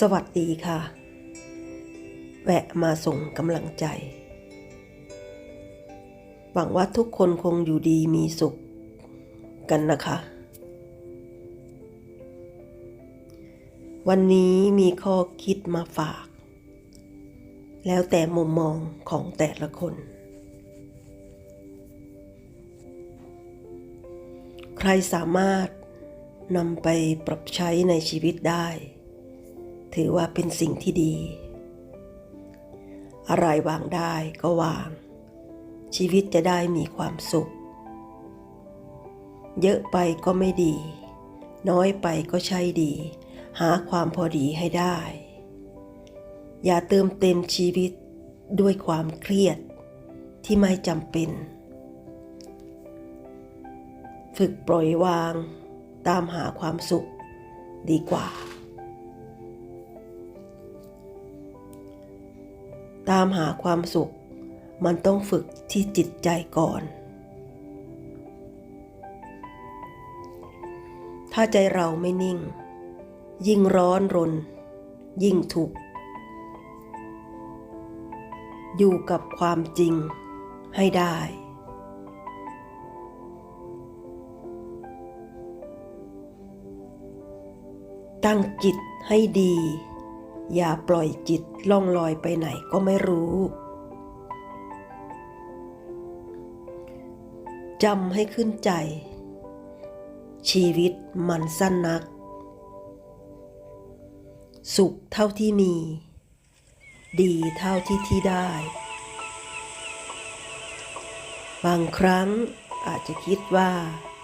สวัสดีค่ะ แวะมาส่งกำลังใจ หวังว่าทุกคนคงอยู่ดีมีสุขกันนะคะ วันนี้มีข้อคิดมาฝาก แล้วแต่มุมมองของแต่ละคน ใครสามารถนำไปปรับใช้ในชีวิตได้ ถือว่าเป็นสิ่งที่ดี อะไรวางได้ก็วาง ชีวิตจะได้มีความสุข เยอะไปก็ไม่ดี น้อยไปก็ใช่ดี หาความพอดีให้ได้ อย่าเติมเต็มชีวิตด้วยความเครียดที่ไม่จำเป็น ฝึกปล่อยวางตามหาความสุขดีกว่า ตามหาความสุข มันต้องฝึกที่จิตใจก่อน ถ้าใจเราไม่นิ่ง ยิ่งร้อนรน ยิ่งทุกข์อยู่กับความจริงให้ได้ ตั้งจิตให้ดี อย่าปล่อยจิตล่องลอยไปไหนก็ไม่รู้จำให้ขึ้นใจ ชีวิตมันสั้นนัก สุขเท่าที่มี ดีเท่าที่ที่ได้ บางครั้งอาจจะคิดว่า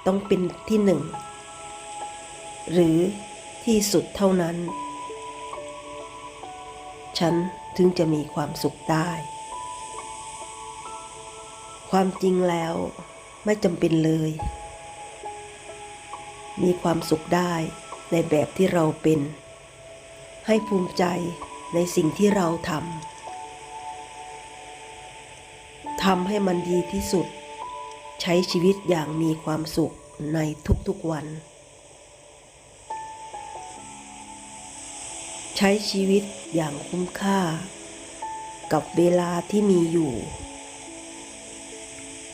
ต้องเป็นที่หนึ่ง หรือที่สุดเท่านั้น ฉันถึงจะมีความสุขได้ ความจริงแล้วไม่จำเป็นเลย มีความสุขได้ในแบบที่เราเป็น ให้ภูมิใจในสิ่งที่เราทำทำให้มันดีที่สุด ใช้ชีวิตอย่างมีความสุขในทุกๆวัน ใช้ชีวิตอย่างคุ้มค่า กับเวลาที่มีอยู่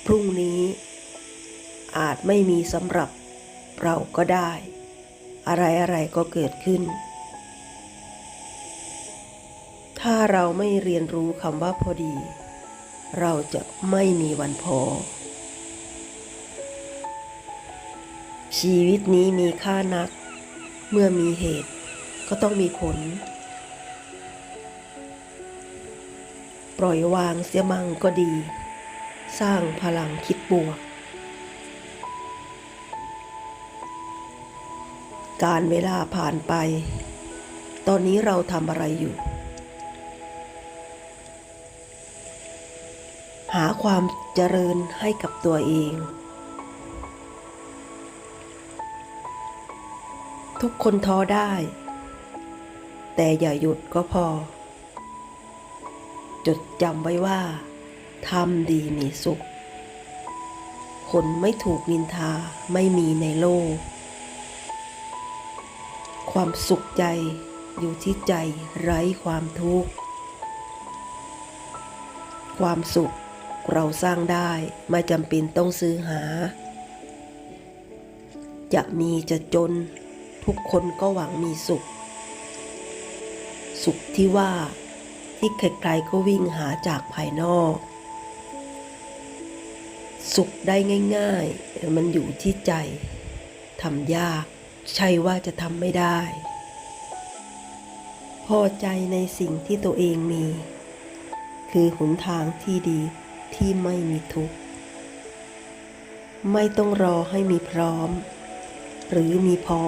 พรุ่งนี้ อาจไม่มีสำหรับเราก็ได้ อะไรอะไรก็เกิดขึ้น ถ้าเราไม่เรียนรู้คำว่าพอดี เราจะไม่มีวันพอ ชีวิตนี้มีค่านัก เมื่อมีเหตุ ก็ต้องมีผล ปล่อยวางเสียมั่งก็ดี สร้างพลังคิดบวก การเวลาผ่านไป ตอนนี้เราทำอะไรอยู่ หาความเจริญให้กับตัวเองทุกคนท้อได้ แต่อย่าหยุดก็พอ จดจำไว้ว่าทำดีมีสุข คนไม่ถูกนินทาไม่มีในโลก ความสุขใจอยู่ที่ใจไร้ความทุกข์ ความสุขเราสร้างได้ไม่จำเป็นต้องซื้อหา จะมีจะจน ทุกคนก็หวังมีสุข สุขที่ว่า ที่ใครๆก็วิ่งหาจากภายนอก สุขได้ง่ายๆมันอยู่ที่ใจทำยาก ใช่ว่าจะทำไม่ได้ พอใจในสิ่งที่ตัวเองมี คือหนทางที่ดีที่ไม่มีทุกข์ ไม่ต้องรอให้มีพร้อม หรือมีพอ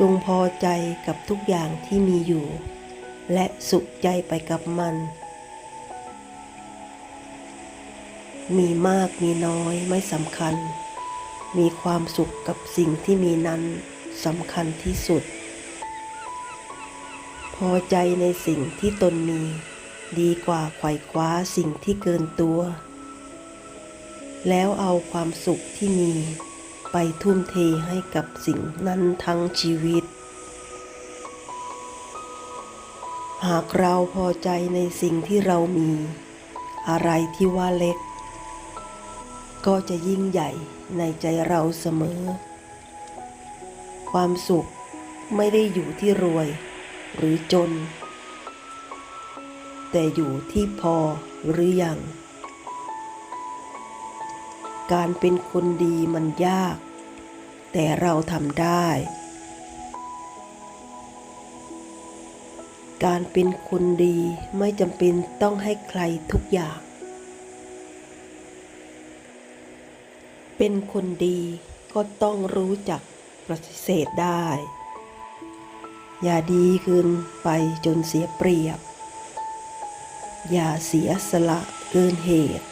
จงพอใจกับทุกอย่างที่มีอยู่ และสุขใจไปกับมัน มีมากมีน้อยไม่สำคัญ มีความสุขกับสิ่งที่มีนั้นสำคัญที่สุด พอใจในสิ่งที่ตนมี ดีกว่าไขว่คว้าสิ่งที่เกินตัว แล้วเอาความสุขที่มี ไปทุ่มเทให้กับสิ่งนั้นทั้งชีวิต หากเราพอใจในสิ่งที่เรามี อะไรที่ว่าเล็ก ก็จะยิ่งใหญ่ในใจเราเสมอ ความสุขไม่ได้อยู่ที่รวยหรือจน แต่อยู่ที่พอหรือยัง การเป็นคนดีมันยาก แต่เราทำได้ การเป็นคนดีไม่จำเป็นต้องให้ใครทุกอย่าง เป็นคนดีก็ต้องรู้จักปฏิเสธได้ อย่าดีเกินไปจนเสียเปรียบ อย่าเสียสละเกินเหตุ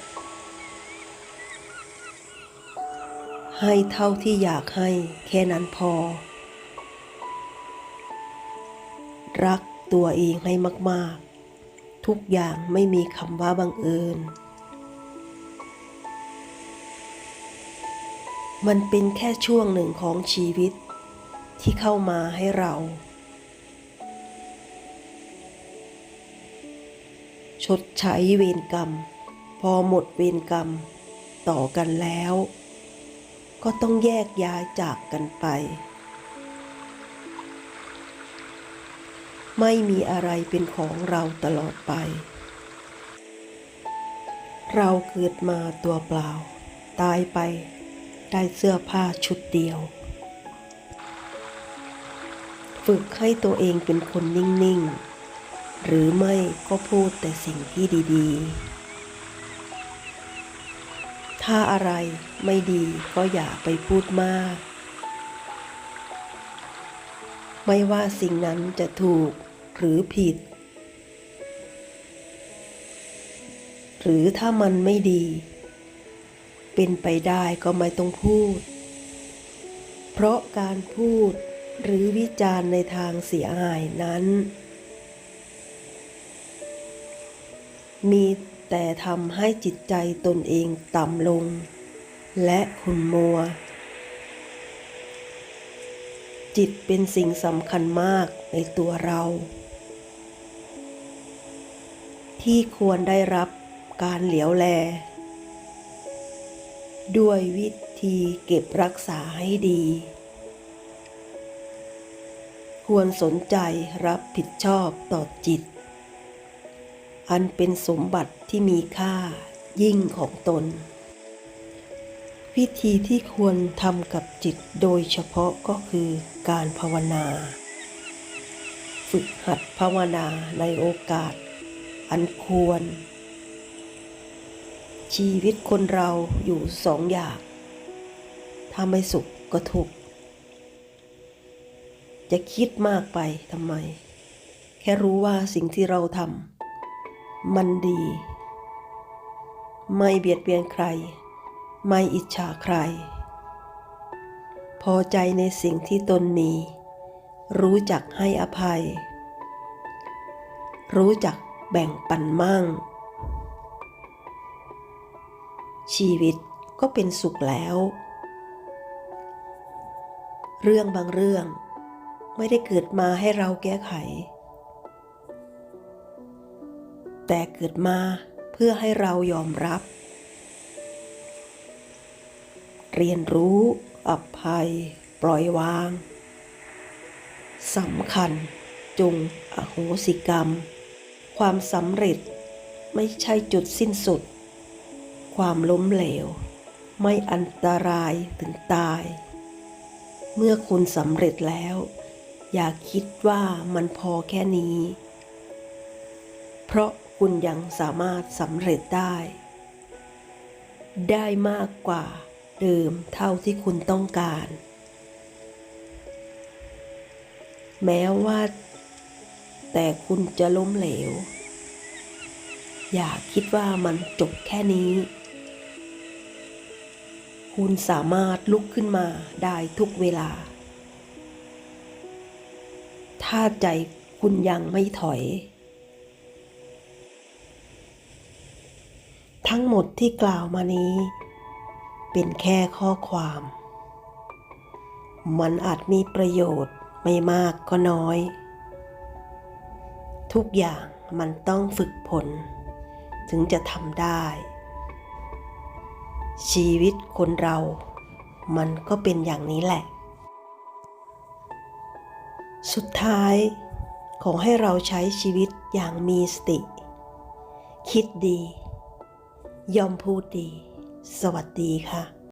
ให้เท่าที่อยากให้แค่นั้นพอ รักตัวเองให้มาก ๆ ทุกอย่างไม่มีคำว่าบังเอิญ มันเป็นแค่ช่วงหนึ่งของชีวิตที่เข้ามาให้เรา ชดใช้เวรกรรม พอหมดเวรกรรมต่อกันแล้ว ก็ต้องแยกย้ายจากกันไป ไม่มีอะไรเป็นของเราตลอดไป เราเกิดมาตัวเปล่า ตายไปได้เสื้อผ้าชุดเดียว ฝึกให้ตัวเองเป็นคนนิ่ง ๆ หรือไม่ก็พูดแต่สิ่งที่ดี ๆ ถ้าอะไรไม่ดีก็อย่าไปพูดมาก ไม่ว่าสิ่งนั้นจะถูกหรือผิด หรือถ้ามันไม่ดี เป็นไปได้ก็ไม่ต้องพูด เพราะการพูดหรือวิจารณ์ในทางเสียหายนั้น มี แต่ทำให้จิตใจตนเองต่ำลง และขุ่นมัว จิตเป็นสิ่งสำคัญมากในตัวเรา ที่ควรได้รับการเหลียวแล ด้วยวิธีเก็บรักษาให้ดี ควรสนใจรับผิดชอบต่อจิต อันเป็นสมบัติที่มีค่ายิ่งของตน วิธีที่ควรทำกับจิตโดยเฉพาะก็คือการภาวนา ฝึกหัดภาวนาในโอกาส อันควร ชีวิตคนเราอยู่สองอย่างถ้าไม่สุขก็ทุกข์จะคิดมากไปทำไม แค่รู้ว่าสิ่งที่เราทำ มันดี ไม่เบียดเบียนใคร ไม่อิจฉาใคร พอใจในสิ่งที่ตนมี รู้จักให้อภัย รู้จักแบ่งปันมั่ง ชีวิตก็เป็นสุขแล้ว เรื่องบางเรื่องไม่ได้เกิดมาให้เราแก้ไข แต่เกิดมาเพื่อให้เรายอมรับ เรียนรู้อภัย ปล่อยวางสำคัญ จงอโหสิกรรม ความสำเร็จไม่ใช่จุดสิ้นสุด ความล้มเหลว ไม่อันตรายถึงตาย เมื่อคุณสำเร็จแล้ว อย่าคิดว่ามันพอแค่นี้ เพราะ คุณยังสามารถสำเร็จได้ ได้มากกว่าเดิมเท่าที่คุณต้องการ แม้ว่า แต่คุณจะล้มเหลว อย่าคิดว่ามันจบแค่นี้ คุณสามารถลุกขึ้นมาได้ทุกเวลา ถ้าใจคุณยังไม่ถอย ทั้งหมดที่กล่าวมานี้ เป็นแค่ข้อความ มันอาจมีประโยชน์ไม่มากก็น้อย ทุกอย่างมันต้องฝึกฝนถึงจะทำได้ ชีวิตคนเรา มันก็เป็นอย่างนี้แหละ สุดท้าย ขอให้เราใช้ชีวิตอย่างมีสติ คิดดี ยอมพูดดี สวัสดีค่ะ